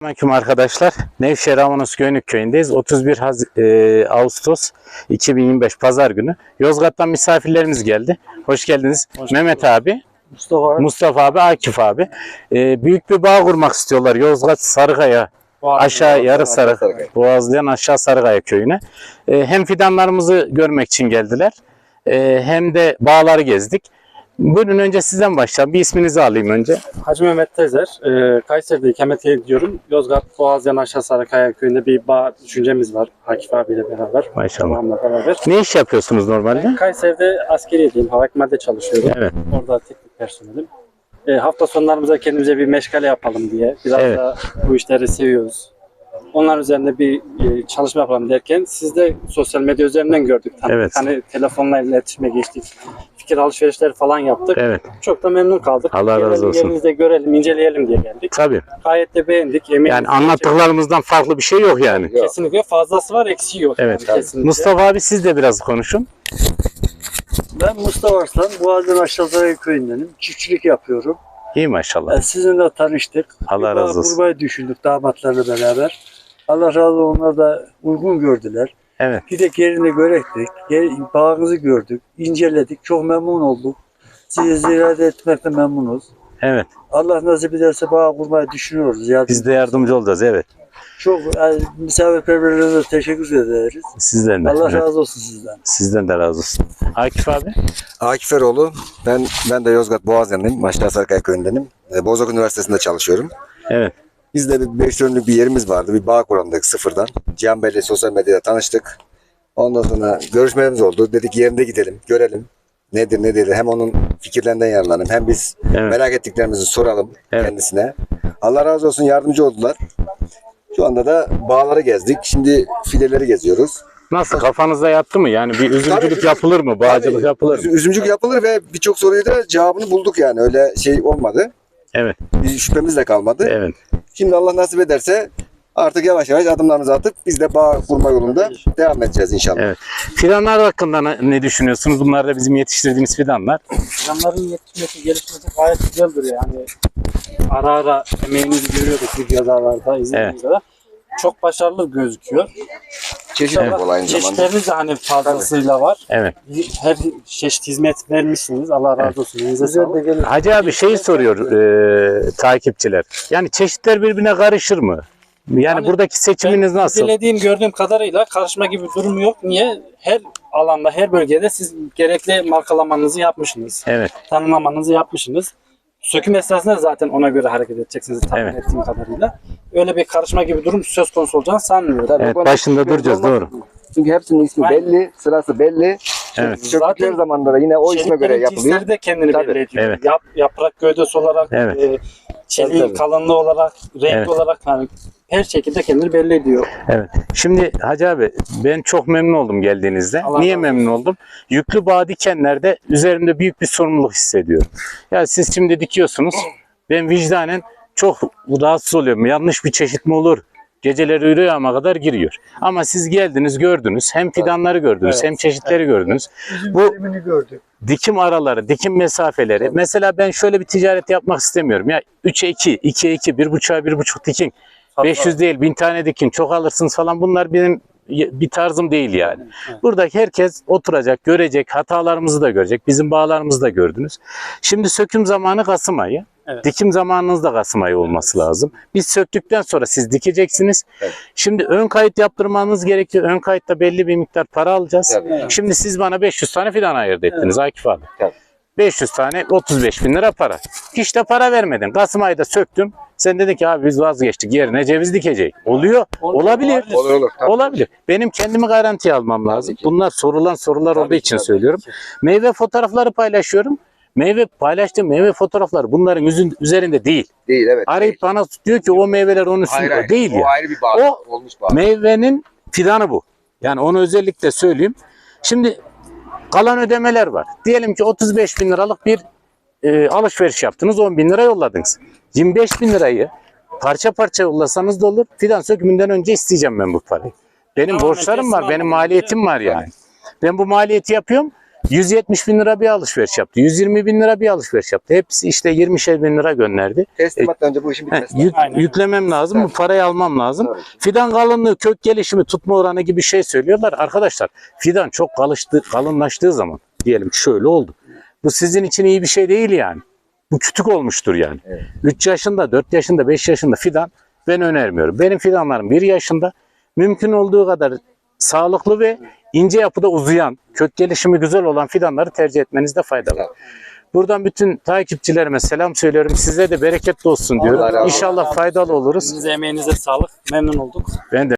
Selamünaleyküm arkadaşlar. Nevşehir Avanos Göynük köyündeyiz. 31 Haz- e, Ağustos 2025 Pazar günü. Yozgat'tan misafirlerimiz geldi. Hoş geldiniz. Mehmet abi, Mustafa Mustafa abi, Akif abi. E, büyük bir bağ kurmak istiyorlar. Yozgat Sarıkaya aşağı yarı sarı Boğazlayan aşağı Sarıkaya köyüne. E, hem fidanlarımızı görmek için geldiler. e, hem de bağları gezdik. Buyurun önce sizden başlayalım. Bir isminizi alayım önce. Hacı Mehmet Tezer. E, Kayseri'de ikamet ediyorum. Yozgat Boğazyan Aşağı Sarıkaya köyünde bir bağ düşüncemiz var. Akif abiyle beraber. Maşallah. Babamla beraber. Ne iş yapıyorsunuz normalde? Ben Kayseri'de askeriyedeyim. Hava ekmelde çalışıyorum. Evet. Orada teknik personelim. E, hafta sonlarımıza kendimize bir meşgale yapalım diye. Biraz Evet. da bu işleri seviyoruz. Onlar üzerinde bir e, çalışma yapalım derken siz de sosyal medya üzerinden gördük. Hani, Evet. hani telefonla iletişime geçtik. Fikir alışverişleri falan yaptık. Evet. Çok da memnun kaldık. Allah razı Gelelim, olsun. Yerinizde görelim, inceleyelim diye geldik. Tabii. Gayet de beğendik. Emeğiniz Yani anlattıklarımızdan farklı bir şey yok yani. Kesinlikle fazlası var, eksiği yok. Evet. Yani, kesinlikle. Mustafa abi siz de biraz konuşun. Ben Mustafa Arslan, Boğazın Aşağısaray köyündenim. Çiftçilik yapıyorum. İyi maşallah. Ben sizinle tanıştık. Allah razı olsun. Kurmayı düşündük damatlarla beraber. Allah razı olsun onlar da uygun gördüler. Evet. Bir de yerini görektik. Yer, bağınızı gördük. inceledik. Çok memnun olduk. Sizi ziyaret etmekten memnunuz. Evet. Allah nasip ederse bağ kurmayı düşünüyoruz. Yardım. Biz de yardımcı olacağız. Evet. Çok yani, misafirperverlerine teşekkür ederiz. Sizden de. Allah razı olsun sizden. Sizden de razı olsun. Akif abi. Akif Eroğlu. Ben ben de Yozgat Boğazyan'dayım. Maçlar Sarıkaya köyündenim. E, Bozok Üniversitesi'nde çalışıyorum. Evet. Bizde bir 5 dönümlük bir yerimiz vardı. Bir bağ kuramadık sıfırdan. Cihan Bey'le sosyal medyada tanıştık. Ondan sonra görüşmelerimiz oldu. Dedik yerinde gidelim, görelim. Nedir ne değil. Hem onun fikirlerinden yararlanalım. Hem biz Evet. merak ettiklerimizi soralım Evet. kendisine. Allah razı olsun yardımcı oldular. Şu anda da bağları gezdik. Şimdi fideleri geziyoruz. Nasıl kafanızda yattı mı? Yani bir üzümcülük Tabii. yapılır mı? Bağcılık Tabii, yapılır mı? Üzümcülük yapılır ve birçok soruyu da cevabını bulduk yani. Öyle şey olmadı. Evet. Bir şüphemiz de kalmadı. Evet. Şimdi Allah nasip ederse artık yavaş yavaş adımlarımızı atıp biz de bağ kurma yolunda devam edeceğiz inşallah. Evet. Fidanlar hakkında ne, ne düşünüyorsunuz? Bunlar da bizim yetiştirdiğimiz fidanlar. İnsanların yetişmesi, gelişmesi gayet güzeldir yani. Ara ara emeğinizi görüyorduk videolarda, izlediğimizde de. Çok başarılı gözüküyor. Çeşit İnşallah bol aynı zamanda. Çeşitleriniz de hani fazlasıyla var. Evet. Her çeşit hizmet vermişsiniz. Allah razı olsun. Sağlık. Hacı abi şeyi soruyor e, takipçiler. Yani çeşitler birbirine karışır mı? Yani, Yani buradaki seçiminiz Ben nasıl? incelediğim, gördüğüm kadarıyla karışma gibi bir durum yok. Niye? Her alanda, her bölgede siz gerekli markalamanızı yapmışsınız. Evet. Tanımlamanızı yapmışsınız. Söküm esnasında zaten ona göre hareket edeceksiniz tahmin Evet. ettiğim kadarıyla. Öyle bir karışma gibi durum söz konusu olacağını sanmıyorum. Evet. Başında duracağız. Doğru. Çünkü hepsinin ismi Aynen. belli, sırası belli. Evet. Zaten zamanda da yine o isme göre yapılıyor. cinsleri de kendini Tabii. belli ediyor. Evet. Yap, yaprak gövdesi olarak, Evet. e, çeliğin Tabii, tabii. kalınlığı olarak, renk Evet. olarak yani her şekilde kendini belli ediyor. Evet. Şimdi Hacı abi ben çok memnun oldum geldiğinizde. Allah Niye razı memnun oldum? Yüklü bağ dikenlerde üzerimde büyük bir sorumluluk hissediyorum. Ya siz şimdi dikiyorsunuz. Ben vicdanen çok rahatsız oluyorum. Yanlış bir çeşit mi olur? Geceleri rüyama kadar giriyor. Ama siz geldiniz gördünüz. Hem fidanları gördünüz Evet. hem çeşitleri gördünüz. Bu- verimini gördük. dikim araları, dikim mesafeleri. Mesela ben şöyle bir ticaret yapmak istemiyorum. Ya 3'e 2, 2'ye 2, 1.5'a 1.5 dikin. 500 değil 1000 tane dikin çok alırsınız falan bunlar benim bir tarzım değil yani. Buradaki herkes oturacak, görecek, hatalarımızı da görecek. Bizim bağlarımızı da gördünüz. Şimdi söküm zamanı Kasım ayı. Evet. Dikim zamanınız da Kasım ayı olması lazım. Biz söktükten sonra siz dikeceksiniz. Evet. Şimdi ön kayıt yaptırmanız gerekiyor. Ön kayıtta belli bir miktar para alacağız. Tabii. Evet. Şimdi siz bana 500 tane fidan ayırdı ettiniz Akif abi. Tabii. 500 tane 35 bin lira para. Hiç de para vermedin. Kasım ayında söktüm. Sen dedin ki abi biz vazgeçtik yerine ceviz dikecek. Oluyor. Olabilir. Olur olur. Tabii. Olabilir. Benim kendimi garantiye almam lazım. Bunlar sorulan sorular Tabii olduğu ki, için tabii söylüyorum. Meyve fotoğrafları paylaşıyorum. Meyve paylaştığım meyve fotoğrafları bunların yüzün üzerinde değil. Değil evet. Arayıp bana diyor ki o meyveler onun üstünde Hayır, hayır. değil O ya. ayrı bir bağ. O- olmuş bağ. Meyvenin fidanı bu. Yani onu özellikle söyleyeyim. Şimdi kalan ödemeler var. Diyelim ki 35 bin liralık bir e, alışveriş yaptınız 10 bin lira yolladınız. 25 bin lirayı parça parça yollasanız da olur. Fidan sökümünden önce isteyeceğim ben bu parayı. Benim Tamamen borçlarım var, benim maliyetim var yani. Ben bu maliyeti yapıyorum. 170 bin lira bir alışveriş yaptı. 120 bin lira bir alışveriş yaptı. Hepsi işte 20 bin lira gönderdi. Teslimattan önce bu işin bitmesi yük- Aynen. yüklemem lazım, bu parayı almam lazım. Tabii. Fidan kalınlığı, kök gelişimi, tutma oranı gibi şey söylüyorlar. Arkadaşlar fidan çok kalıştı, kalınlaştığı zaman diyelim ki şöyle oldu. Bu sizin için iyi bir şey değil yani. Bu kütük olmuştur yani. Evet. 3 yaşında, 4 yaşında, 5 yaşında fidan ben önermiyorum. Benim fidanlarım 1 yaşında mümkün olduğu kadar sağlıklı ve ince yapıda uzayan, kök gelişimi güzel olan fidanları tercih etmenizde fayda var. Buradan bütün takipçilerime selam söylüyorum. Size de bereketli olsun Allah razı diyorum. olsun. İnşallah faydalı oluruz. Size emeğinize sağlık. Memnun olduk. Ben de